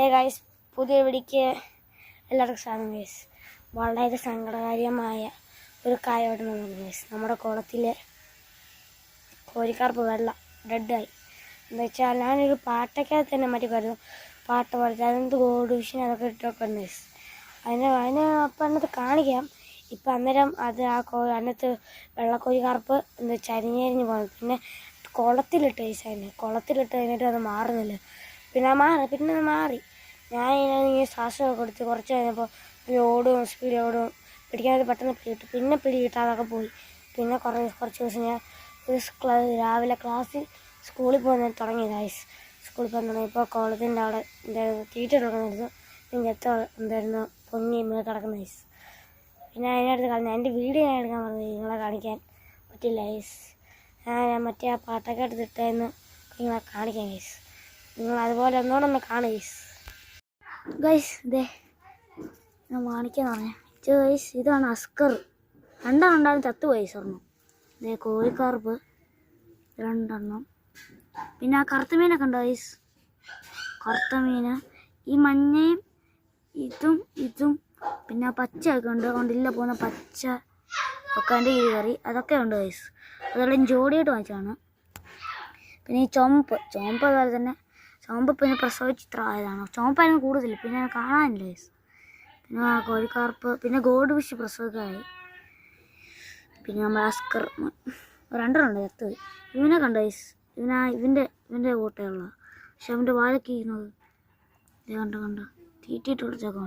ഏ ഗൈസ് പുതിയ പിടിക്ക് എല്ലാവർക്കും സ്വാഗതം ഗൈസ് വളരെ സങ്കടകാര്യമായ ഒരു കായോട് നടന്നു ഗൈസ് നമ്മുടെ കുളത്തിലെ കോരിക്കാർപ്പ് വെള്ളം ഡെഡായി എന്താ വെച്ചാൽ ഞാനൊരു പാട്ടൊക്കെ തന്നെ മറ്റു കരുതും പാട്ട് പാടിച്ച് അതെന്ത് ഗോഡ് വിഷൻ അതൊക്കെ ഇട്ടൊക്കെ ഉണ്ട് ഗൈസ് അതിന് അതിന് അപ്പം അതിനകത്ത് കാണിക്കാം. ഇപ്പം അന്നേരം അത് ആ കോ അതിനകത്ത് വെള്ളക്കോരിക്കാർപ്പ് എന്താ ചരിഞ്ഞരിഞ്ഞ് പോകുന്നത് പിന്നെ കുളത്തിലിട്ട് ഗൈസ് അതിന്. കുളത്തിലിട്ട് കഴിഞ്ഞിട്ട് അത് മാറുന്നില്ല. പിന്നെ മാറി പിന്നെ മാറി. ഞാൻ ഇങ്ങനെ ശ്വാസമൊക്കെ കൊടുത്ത് കുറച്ച് കഴിഞ്ഞപ്പോൾ ഒരു ഓടും സ്പീഡ് ഓടും. പിടിക്കാതെ പെട്ടെന്ന് പിടിയിട്ടു പിന്നെ പിടി കിട്ടാതൊക്കെ പോയി. പിന്നെ കുറേ കുറച്ച് ദിവസം ഞാൻ ഒരു രാവിലെ ക്ലാസ്സിൽ സ്കൂളിൽ പോകുന്ന തുടങ്ങി ഗൈസ് സ്കൂളിൽ പോകാൻ തുടങ്ങിയപ്പോൾ കോളേജിന്റെ അവിടെ എന്തായിരുന്നു തീറ്റ തുടങ്ങുന്നത് എത്ര എന്തായിരുന്നു പൊങ്ങി ഇങ്ങനെ കിടക്കുന്ന ഗൈസ് പിന്നെ അതിനടുത്ത് കളഞ്ഞ. എന്റെ വീഡിയോ ഞാൻ എടുക്കാൻ പറഞ്ഞു നിങ്ങളെ കാണിക്കാൻ പറ്റില്ല ഗൈസ് ഞാൻ മറ്റേ ആ പാട്ടൊക്കെ എടുത്തിട്ടായിരുന്നു നിങ്ങളെ കാണിക്കാം ഗൈസ് നിങ്ങൾ അതുപോലെ ഒന്നുകൂടെ ഒന്ന് കാണുക ഗൈസ് ഗൈസ് ഇതേ ഞാൻ കാണിക്കാന്ന് പറഞ്ഞ. ഇതാണ് അസ്കർ. രണ്ടെണ്ണം ഉണ്ടായിരുന്നു ചത്തുപോയി സ്വർണം. ഇതേ കോഴിക്കാർപ്പ് രണ്ടെണ്ണം. പിന്നെ ആ കറുത്ത മീനൊക്കെ ഉണ്ടോ ഗൈസ്? കറുത്ത മീന് ഈ മഞ്ഞയും ഇതും ഇതും പിന്നെ പച്ചയൊക്കെ ഉണ്ട്. കൊണ്ടില്ല പോകുന്ന പച്ച ഒക്കെ എന്റെ ഈ കറി അതൊക്കെ ഉണ്ട് ഗൈസ്. അതെല്ലാം ജോഡിയായിട്ട് വാങ്ങിച്ചതാണ്. പിന്നെ ഈ ചുമപ്പ് ചുമപ്പ് അതുപോലെ തന്നെ ചുമപ്പ് പിന്നെ പ്രസവിച്ച് ഇത്ര ആയതാണ്. ചുമപ്പായിരുന്നു കൂടുതൽ പിന്നെ കാണാനില്ല ഗൈസ് പിന്നെ ആ കോഴിക്കാർപ്പ് പിന്നെ ഗോഡ് വിഷ് പ്രസവിക്കായി പിന്നെ നമ്മുടെ അസ്കർ രണ്ടെണ്ണം എത്ത് ഇവനെ കണ്ട ഗൈസ് ഇവനാ ഇവന്റെ ഇവന്റെ കൂട്ടയുള്ള പക്ഷെ അവന്റെ വാഴയ്ക്ക് ഇരുന്നത് ഇത് കണ്ട കണ്ട? തീറ്റിയിട്ട് വിളിച്ചൊക്കെ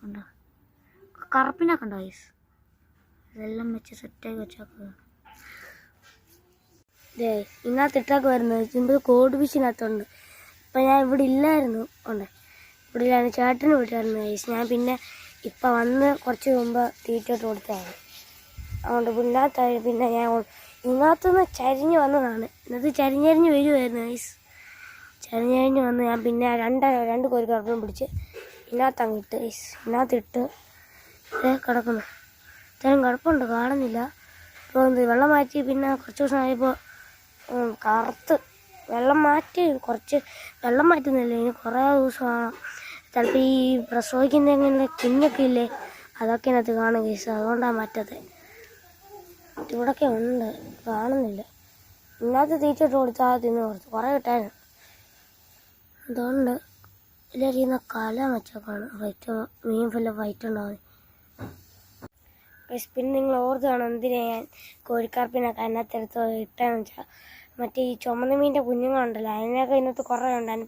കണ്ടോ? കറുപ്പിനെ കണ്ട ഗൈസ് ഇതെല്ലാം വെച്ച് സെറ്റാക്കി വെച്ചൊക്കെ ദേ ഇന്നത്തെ ഇട്ടൊക്കെ വരുന്നത് ചുമ്പോൾ കോഡ് ഫിഷിനകത്തുണ്ട് അപ്പം ഞാൻ ഇവിടെ ഇല്ലായിരുന്നു. ഉണ്ട്. ഇവിടെ ഇല്ലായിരുന്നു. ചേട്ടന് വിട്ടായിരുന്നു ഗൈസ് ഞാൻ പിന്നെ ഇപ്പം വന്ന് കുറച്ച് മുമ്പ് തീറ്റോട്ട് കൊടുത്തതാണ്. അതുകൊണ്ട് പിന്നകത്തായി പിന്നെ ഞാൻ ഇന്നത്തുനിന്ന് ചരിഞ്ഞ് വന്നതാണ്. ഇന്നത്തെ ചരിഞ്ഞരിഞ്ഞ് വരുമായിരുന്നു ഗൈസ് ചരിഞ്ഞരിഞ്ഞ് വന്ന് ഞാൻ പിന്നെ രണ്ട് രണ്ട് കോരിക്കറപ്പും പിടിച്ച് ഇന്നത്തങ്ങ് ഇട്ട് ഗൈസ് ഇന്നത്തിട്ട് കിടക്കുന്നു. ഇത്രയും കുഴപ്പമുണ്ട് കാണുന്നില്ല. എന്ത് വെള്ളം മാറ്റി പിന്നെ കുറച്ച് ദിവസം ആയപ്പോൾ ഉം, കറുത്ത് വെള്ളം മാറ്റി കുറച്ച് വെള്ളം മാറ്റുന്നില്ല? ഇനി കുറേ ദിവസമാണ് ചിലപ്പോൾ ഈ പ്രസവിക്കുന്ന എങ്ങനെ കുഞ്ഞൊക്കെ ഇല്ലേ? അതൊക്കെ ഇതിനകത്ത് കാണും കേസ് അതുകൊണ്ടാണ് മാറ്റത്തെ. ഇവിടൊക്കെ ഉണ്ട്. കാണുന്നില്ല. ഇന്നത്തെ തീറ്റിട്ട് കൊടുത്താൽ തിന്ന് കുറച്ച് കുറേ കിട്ടാനും അതുകൊണ്ട് എല്ലാവരും ഇന്ന് കല വെച്ചൊക്കെയാണ് വൈറ്റ് മീൻ ഫുള്ള് വൈറ്റ് ഉണ്ടാവും പിന്നെ നിങ്ങൾ ഓർത്തതാണ്? എന്തിനാ ഞാൻ കോഴിക്കാർപ്പിനൊക്കെ അതിനകത്തെടുത്ത് ഇട്ടാന്ന് വെച്ചാൽ മറ്റേ ഈ ചുമന്ന മീന്റെ കുഞ്ഞുങ്ങളുണ്ടല്ലോ അതിനൊക്കെ ഇതിനകത്ത് കുറേ ഉണ്ട്? അതിനെ